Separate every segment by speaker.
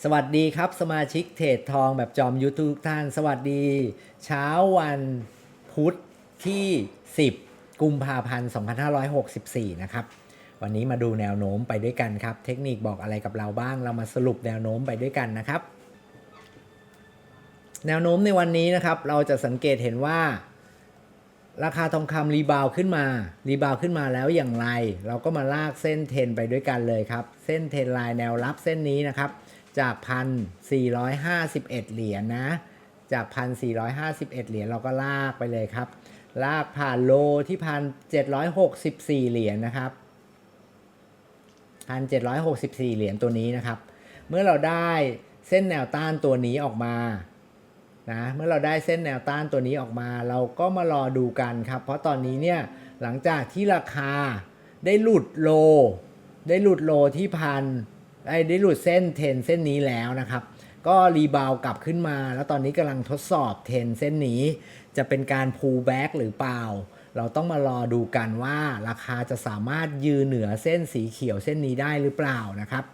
Speaker 1: สวัสดีครับสมาชิกเทรดทองแบบจอมยุทธทุกท่าน สวัสดี เช้าวันพุธที่ 10 กุมภาพันธ์ 2564 นะครับ วันนี้มาดูแนวโน้มไปด้วยกันครับ เทคนิคบอกอะไรกับเราบ้าง เรามาสรุปแนวโน้มไปด้วยกันนะครับ แนวโน้มในวันนี้นะครับ เราจะสังเกตเห็นว่า ราคาทองคำรีบาวขึ้นมา รีบาวขึ้นมาแล้วอย่างไร เราก็มาลากเส้นเทรนไปด้วยกันเลยครับ เส้นเทรนไลน์แนวรับเส้นนี้นะครับ จากพันสี่ร้อยห้าสิบเอ็ดเหรียญนะ จากพันสี่ร้อยห้าสิบเอ็ดเหรียญเราก็ลากไปเลยครับ ลากผ่านโลที่พันเจ็ดร้อยหกสิบสี่เหรียญนะครับพันเจ็ดร้อยหกสิบสี่เหรียญตัวนี้นะครับ เมื่อเราได้เส้นแนวต้านตัวนี้ออกมานะเมื่อเราได้เส้นแนวต้านตัวนี้ออกมา เราก็มารอดูกันครับ เพราะตอนนี้เนี่ยหลังจากที่ราคาได้หลุดโล ได้หลุดโลที่พัน ได้หลุดเส้นเทนเส้นนี้แล้วนะครับ ก็รีบาวกลับขึ้นมา แล้วตอนนี้กำลังทดสอบเทนเส้นนี้ จะเป็นการ pull back หรือเปล่า เราต้องมารอดูกันว่าราคาจะสามารถยืนเหนือเส้นสีเขียวเส้นนี้ได้หรือเปล่านะครับ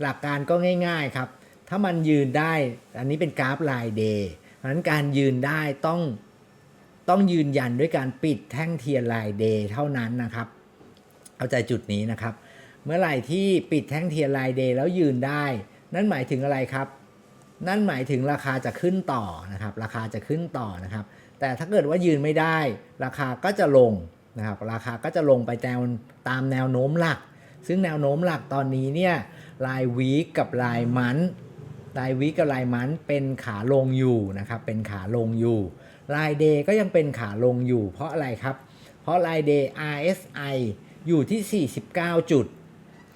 Speaker 1: หลักการก็ง่ายๆครับ ถ้ามันยืนได้ อันนี้เป็นกราฟรายเดย์เพราะฉะนั้นการยืนได้ต้องต้องยืนยันด้วยการปิดแท่งเทียนรายเดย์เท่านั้นนะครับ เอาใจจุดนี้นะครับ เมื่อไหร่ที่ปิดแท่งเทียนรายเดย์แล้วยืนได้ นั่นหมายถึงอะไรครับ นั่นหมายถึงราคาจะขึ้นต่อนะครับ ราคาจะขึ้นต่อนะครับ แต่ถ้าเกิดว่ายืนไม่ได้ ราคาก็จะลงนะครับ ราคาก็จะลงไปแนวตามแนวโน้มหลัก ซึ่งแนวโน้มหลักตอนนี้เนี่ยรายวีกับรายมันรายวีกับรายมันเป็นขาลงอยู่นะครับ เป็นขาลงอยู่รายเดย์ก็ยังเป็นขาลงอยู่ เพราะอะไรครับ เพราะรายเดย์ RSI อยู่ที่ 49 จุด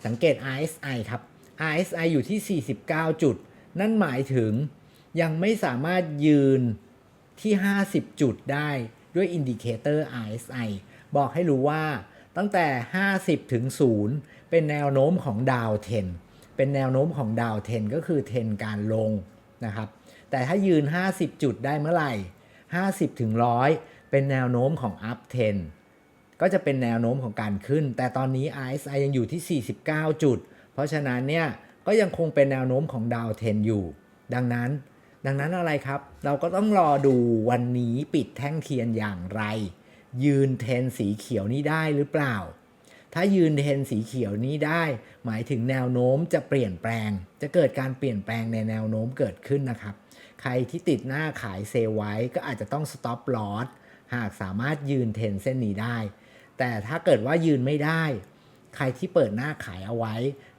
Speaker 1: สังเกต RSI ครับ RSI อยู่ที่ 49 จุด นั่นหมายถึงยังไม่สามารถยืนที่ 50 จุดได้ด้วยอินดิเคเตอร์ RSI บอกให้รู้ว่าตั้งแต่ 50 ถึง 0 เป็นแนวโน้มของดาวเทนเป็นแนวโน้มของดาวเทนก็คือเทนการลงนะครับ แต่ถ้ายืน 50 จุดได้เมื่อไหร่ 50 ถึง 100 เป็นแนวโน้มของ up 10 ก็จะเป็นแนวโน้มของการขึ้น แต่ตอนนี้ RSI ยังอยู่ที่ 49 จุด เพราะฉะนั้นเนี่ยก็ยังคงเป็นแนวโน้มของดาวเทนอยู่ ดังนั้นดังนั้นอะไรครับ เราก็ต้องรอดูวันนี้ปิดแท่งเทียนอย่างไร ยืนเทนสีเขียวนี้ได้หรือเปล่า ถ้ายืนเทนสีเขียวนี้ได้ หมายถึงแนวโน้มจะเปลี่ยนแปลง จะเกิดการเปลี่ยนแปลงในแนวโน้มเกิดขึ้นนะครับ ใครที่ติดหน้าขายเซลไว้ก็อาจจะต้อง stop loss หากสามารถยืนเทนเส้นนี้ได้ แต่ถ้าเกิดว่ายืนไม่ได้ ใครที่เปิดหน้าขายเอาไว้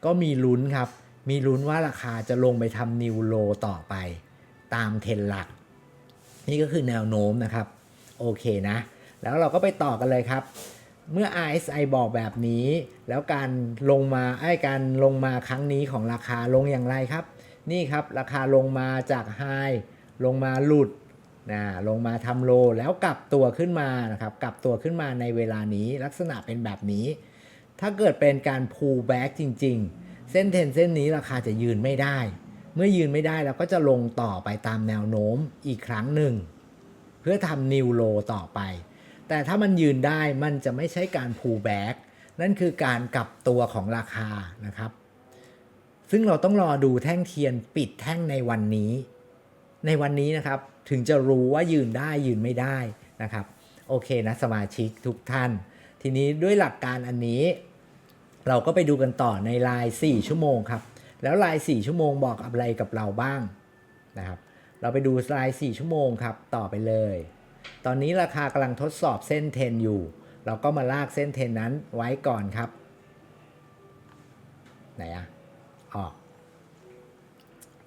Speaker 1: ก็มีลุ้นครับ มีลุ้นว่าราคาจะลงไปทำนิวโลต่อไป ตามเทรนหลัก นี่ก็คือแนวโน้มนะครับ โอเคนะ แล้วเราก็ไปต่อกันเลยครับ เมื่อ RSI บอกแบบนี้ แล้วการลงมาไอ้การลงมาครั้งนี้ของราคาลงอย่างไรครับ นี่ครับราคาลงมาจากไฮลงมาหลุด นะลงมาทำโลแล้วกลับตัวขึ้นมานะครับ กลับตัวขึ้นมาในเวลานี้ลักษณะเป็นแบบนี้ ถ้าเกิดเป็นการ pull back จริง ๆ เส้นเทนเส้นนี้ราคาจะยืนไม่ได้ เมื่อยืนไม่ได้เราก็จะลงต่อไปตามแนวโน้มอีกครั้งหนึ่ง เพื่อทำนิวโลต่อไป แต่ถ้ามันยืนได้มันจะไม่ใช่การ pull back นั่นคือการกลับตัวของราคานะครับ ซึ่งเราต้องรอดูแท่งเทียนปิดแท่งในวันนี้ ในวันนี้นะครับ ถึงจะรู้ว่ายืนได้ยืนไม่ได้นะครับ โอเคนะสมาชิกทุกท่าน ทีนี้ด้วยหลักการอันนี้ เราก็ไปดูกันต่อในลาย 4 ชั่วโมงครับ แล้วลาย 4 ชั่วโมงบอกอะไรกับเราบ้างนะครับ เราไปดูลาย 4 ชั่วโมงครับ ต่อไปเลย ตอนนี้ราคากำลังทดสอบเส้นเทนอยู่ เราก็มาลากเส้นเทนนั้นไว้ก่อนครับ ไหนอะออก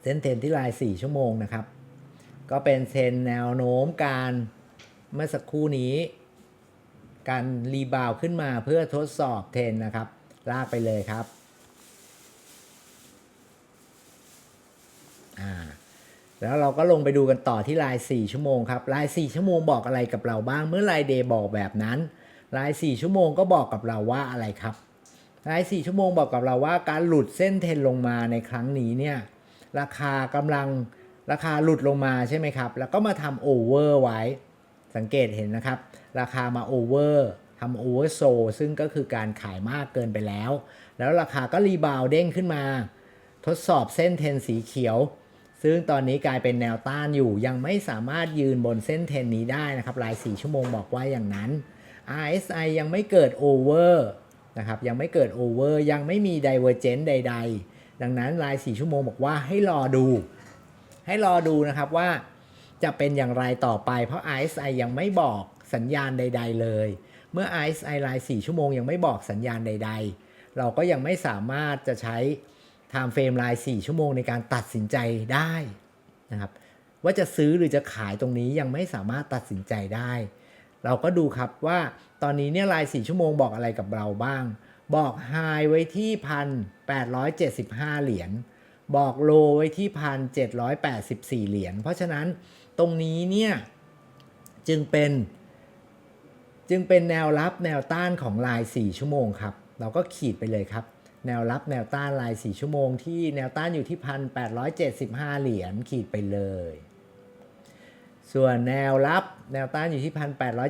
Speaker 1: เส้นเทนที่ลาย 4 ชั่วโมงนะครับ ก็เป็นเทนแนวโน้มการเมื่อสักครู่นี้ การรีบาวขึ้นมาเพื่อทดสอบเทรนนะครับ ลากไปเลยครับอ่าแล้วเราก็ลงไปดูกันต่อที่ลาย 4 ชั่วโมงครับลาย 4 ชั่วโมงบอกอะไรกับเราบ้าง เมื่อลายเดย์บอกแบบนั้นลาย 4 ชั่วโมงก็บอกกับเราว่าอะไรครับลาย 4 ชั่วโมงบอกกับเราว่า การหลุดเส้นเทรนลงมาในครั้งนี้เนี่ยราคากำลัง ราคาหลุดลงมาใช่ไหมครับ แล้วก็มาทำโอเวอร์ไว้ สังเกตเห็นนะครับ ราคามาโอเวอร์ทำโอเวอร์โซซึ่งก็คือการขายมากเกินไปแล้ว แล้วราคาก็รีบาวเด้งขึ้นมา ทดสอบเส้นเทนสีเขียว ซึ่งตอนนี้กลายเป็นแนวต้านอยู่ ยังไม่สามารถยืนบนเส้นเทนนี้ได้นะครับ ราย 4 ชั่วโมงบอกว่าอย่างนั้น RSI ยังไม่เกิดโอเวอร์นะครับ ยังไม่เกิดโอเวอร์ ยังไม่มี Divergence ใด ๆ ดังนั้นราย 4 ชั่วโมงบอกว่าให้รอดู ให้รอดูนะครับว่าจะเป็นอย่างไรต่อไป เพราะ RSI ยังไม่บอกสัญญาณใด ๆ เลย เมื่อ RSI ราย 4 ชั่วโมงยังไม่บอกสัญญาณใด ๆ เราก็ยังไม่สามารถจะใช้ time frame ราย 4 ชั่วโมงในการตัดสินใจได้นะครับว่าจะซื้อหรือจะขายตรงนี้ยังไม่สามารถตัดสินใจได้ เราก็ดูครับว่าตอนนี้เนี่ยราย 4 ชั่วโมงบอกอะไรกับเราบ้าง บอก High ไว้ที่ 1,875 เหรียญ บอกโลไว้ที่ 1,784 เหรียญ เพราะฉะนั้นตรงนี้เนี่ยจึงเป็น จึงเป็นแนวรับแนวต้านของลาย 4 ชั่วโมงครับ เราก็ขีดไปเลยครับ แนวรับแนวต้านลาย 4 ชั่วโมงที่แนวต้านอยู่ที่ 1,875 เหรียญขีดไปเลย ส่วนแนวรับแนวต้านอยู่ที่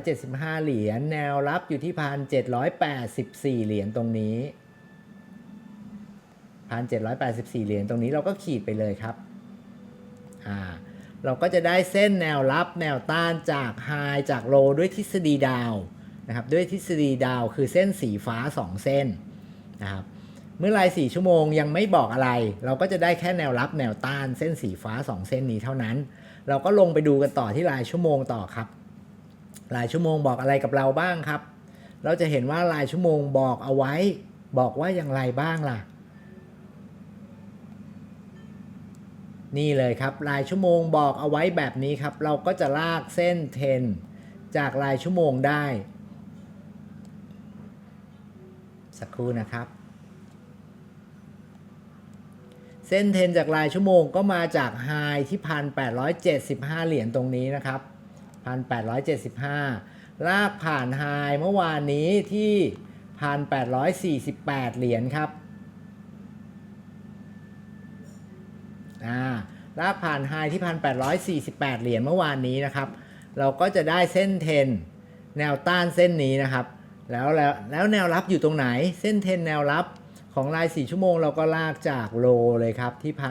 Speaker 1: 1,875 เหรียญ แนวรับอยู่ที่ 1,784 เหรียญตรงนี้ 1,784 เหรียญตรงนี้เราก็ขีดไปเลยครับอ่าเราก็จะได้เส้นแนวรับแนวต้านจากไฮจากโลด้วยทฤษฎีดาวนะครับด้วยทฤษฎีดาวคือเส้นสีฟ้า 2 เส้นนะครับเมื่อราย 4 ชั่วโมงยังไม่บอกอะไร เราก็จะได้แค่แนวรับแนวต้านเส้นสีฟ้า 2 เส้นนี้เท่านั้น เราก็ลงไปดูกันต่อที่รายชั่วโมงต่อครับ รายชั่วโมงบอกอะไรกับเราบ้างครับ เราจะเห็นว่ารายชั่วโมงบอกเอาไว้ บอกว่าอย่างไรบ้างล่ะ นี่เลยครับรายชั่วโมงบอกเอาไว้แบบนี้ครับ เราก็จะลากเส้นเทนจากรายชั่วโมงได้ สักครู่นะครับ เส้นเทนจากรายชั่วโมงก็มาจากไฮที่ 1,875 เหรียญตรงนี้นะครับ 1,875 ลากผ่านไฮเมื่อวานนี้ที่ 1,848 เหรียญครับ อ่าลากผ่านไฮที่ 1,848 เหรียญเมื่อวานนี้นะครับ เราก็จะได้เส้นเทนแนวต้านเส้นนี้นะครับ แล้วแล้วแล้วแนวรับอยู่ตรงไหน เส้นเทนแนวรับของราย 4 ชั่วโมงเราก็ลากจากโลเลยครับที่ 1,800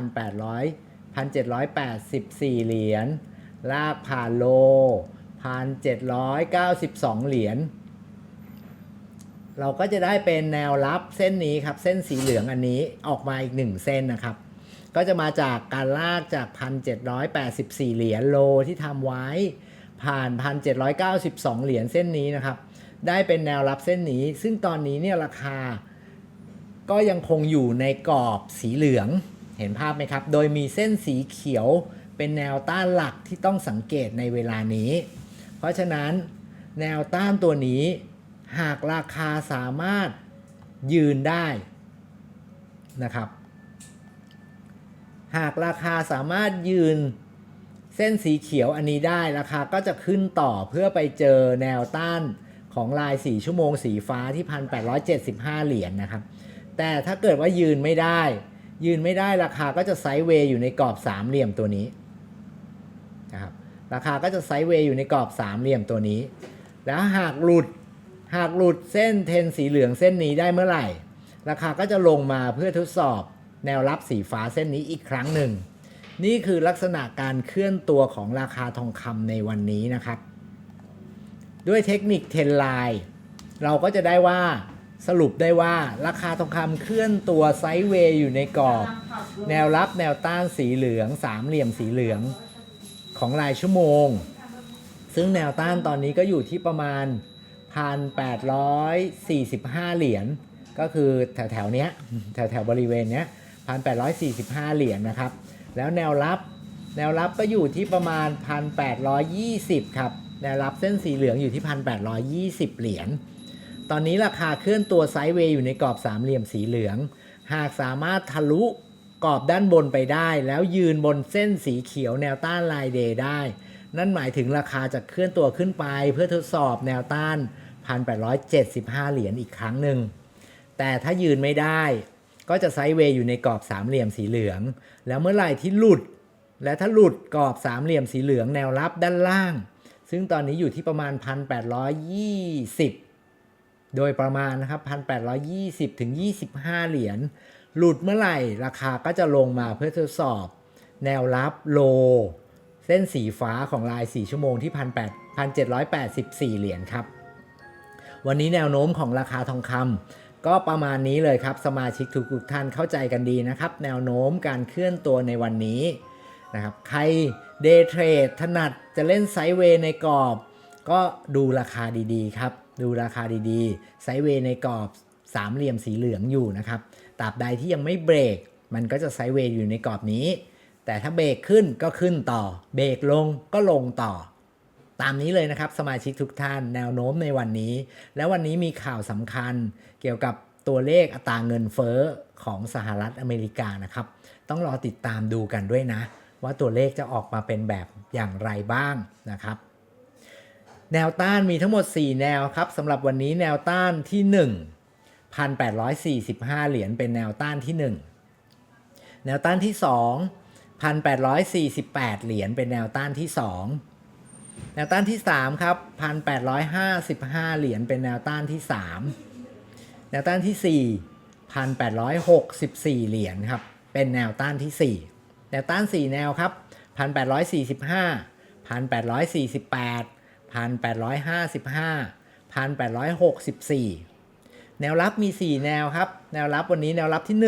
Speaker 1: 1,784 เหรียญ ลากผ่านโล 1,792 เหรียญ เราก็จะได้เป็นแนวรับเส้นนี้ครับ เส้นสีเหลืองอันนี้ออกมาอีก 1 เส้นนะครับ ก็จะมาจากการลากจาก 1,784 เหรียญโลที่ทำไว้ ผ่าน 1,792 เหรียญเส้นนี้นะครับ ได้เป็นแนวรับเส้นนี้ ซึ่งตอนนี้เนี่ยราคา ก็ยังคงอยู่ในกรอบสีเหลืองเห็นภาพไหมครับ โดยมีเส้นสีเขียวเป็นแนวต้านหลักที่ต้องสังเกตในเวลานี้ เพราะฉะนั้นแนวต้านตัวนี้ หากราคาสามารถยืนได้นะครับ หากราคาสามารถยืนเส้นสีเขียวอันนี้ได้ราคาก็จะขึ้นต่อเพื่อไปเจอแนวต้านของลาย 4 ชั่วโมงสีฟ้าที่ 1,875 เหรียญนนะครับ แต่ถ้าเกิดว่ายืนไม่ได้ ยืนไม่ได้ราคาก็จะไซด์เวย์อยู่ในกรอบสามเหลี่ยมตัวนี้นะครับราคาก็จะไซด์เวย์อยู่ในกรอบสามเหลี่ยมตัวนี้ แล้วหากหลุดหากหลุดเส้นเทนสีเหลืองเส้นนี้ได้เมื่อไหร่ ราคาก็จะลงมาเพื่อทดสอบ แนวรับสีฟ้าเส้นนี้อีกครั้งหนึ่ง นี่คือลักษณะการเคลื่อนตัวของราคาทองคำในวันนี้นะครับ ด้วยเทคนิคเทนไลน์เราก็จะได้ว่าสรุปได้ว่าราคาทองคำเคลื่อนตัวไซด์เวย์อยู่ในกรอบ แนวรับแนวต้านสีเหลือง สามเหลี่ยมสีเหลืองของรายชั่วโมง ซึ่งแนวต้านตอนนี้ก็อยู่ที่ประมาณ 1,845 เหรียญก็คือแถวแถวๆเนี้ยแถวแถวๆบริเวณเนี้ย 1,845 เหรียญนะครับ แล้วแนวรับแนวรับก็อยู่ที่ประมาณ 1,820 ครับ แนวรับเส้นสีเหลืองอยู่ที่ 1,820 เหรียญ ตอนนี้ราคาเคลื่อนตัวไซด์เวย์อยู่ในกรอบสามเหลี่ยมสีเหลือง หากสามารถทะลุกรอบด้านบนไปได้ แล้วยืนบนเส้นสีเขียวแนวต้านลายเดย์ได้ นั่นหมายถึงราคาจะเคลื่อนตัวขึ้นไป เพื่อทดสอบแนวต้าน 1,875 เหรียญอีกครั้งหนึ่ง แต่ถ้ายืนไม่ได้ ก็จะไซด์เวย์อยู่ในกรอบสามเหลี่ยมสีเหลือง แล้วเมื่อไหร่ที่หลุด และถ้าหลุดกรอบสามเหลี่ยมสีเหลืองแนวรับด้านล่าง ซึ่งตอนนี้อยู่ที่ประมาณ 1,820 โดยประมาณนะครับ 1,820 ถึง 25 เหรียญ หลุดเมื่อไหร่ราคาก็จะลงมาเพื่อทดสอบ แนวรับโล เส้นสีฟ้าของลาย 4 ชั่วโมงที่ 1,784 เหรียญครับ วันนี้แนวโน้มของราคาทองคำ ก็ประมาณนี้เลยครับสมาชิกทุกท่านเข้าใจกันดีนะครับ แนวโน้มการเคลื่อนตัวในวันนี้นะครับใครเดย์เทรดถนัดจะเล่นไซด์เวย์ในกรอบ ก็ดูราคาดีๆครับดูราคาดีๆไซด์เวย์ในกรอบสามเหลี่ยมสีเหลืองอยู่นะครับตราบใดที่ยังไม่เบรก มันก็จะไซด์เวย์อยู่ในกรอบนี้ แต่ถ้าเบรกขึ้นก็ขึ้นต่อ เบรกลงก็ลงต่อ ตามนี้เลยนะครับสมาชิกทุกท่านแนวโน้มในวันนี้ แล้ววันนี้มีข่าวสำคัญ เกี่ยวกับตัวเลขอัตราเงินเฟ้อของสหรัฐอเมริกานะครับ ต้องรอติดตามดูกันด้วยนะ ว่าตัวเลขจะออกมาเป็นแบบอย่างไรบ้างนะครับ แนวต้านมีทั้งหมด 4 แนวครับสำหรับวันนี้แนวต้านที่ 1 1,845 เหรียญเป็นแนวต้านที่ 1 แนวต้านที่ 2 1,848 เหรียญเป็นแนวต้านที่ 2แนวต้านที่ 3 ครับ 1,855 เหรียญเป็นแนวต้านที่ 3 แนวต้านที่ 4 1,864 เหรียญครับ เป็นแนวต้านที่ 4 แนวต้าน 4 แนวครับ 1,845 1,848 1,855 1,864 แนวรับมี 4 แนวครับ แนวรับวันนี้แนวรับที่1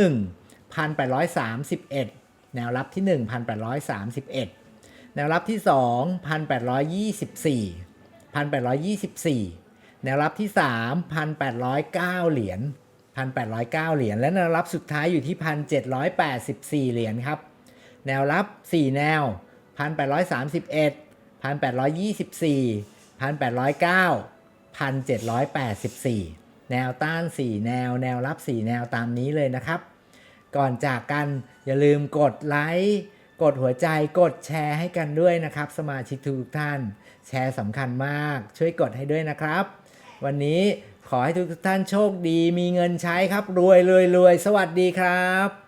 Speaker 1: 1,831 แนวรับที่1 1,831 แนวรับที่2 1,824 1,824 แนวรับที่3 1,809 เหรียญ 1,809 เหรียญ และแนวรับสุดท้ายอยู่ที่ 1,784 เหรียญครับ แนวรับ 4 แนว 1,831 1,824 1,809 1,784 แนวต้าน 4 แนว แนวรับ 4 แนวตามนี้เลยนะครับ ก่อนจากกันอย่าลืมกดไลค์กดหัวใจกดแชร์ให้กันด้วยนะครับ สมาชิกทุกท่าน แชร์สำคัญมาก ช่วยกดให้ด้วยนะครับ วันนี้ขอให้ทุกท่านโชคดี มีเงินใช้ครับ รวยรวยรวยสวัสดีครับ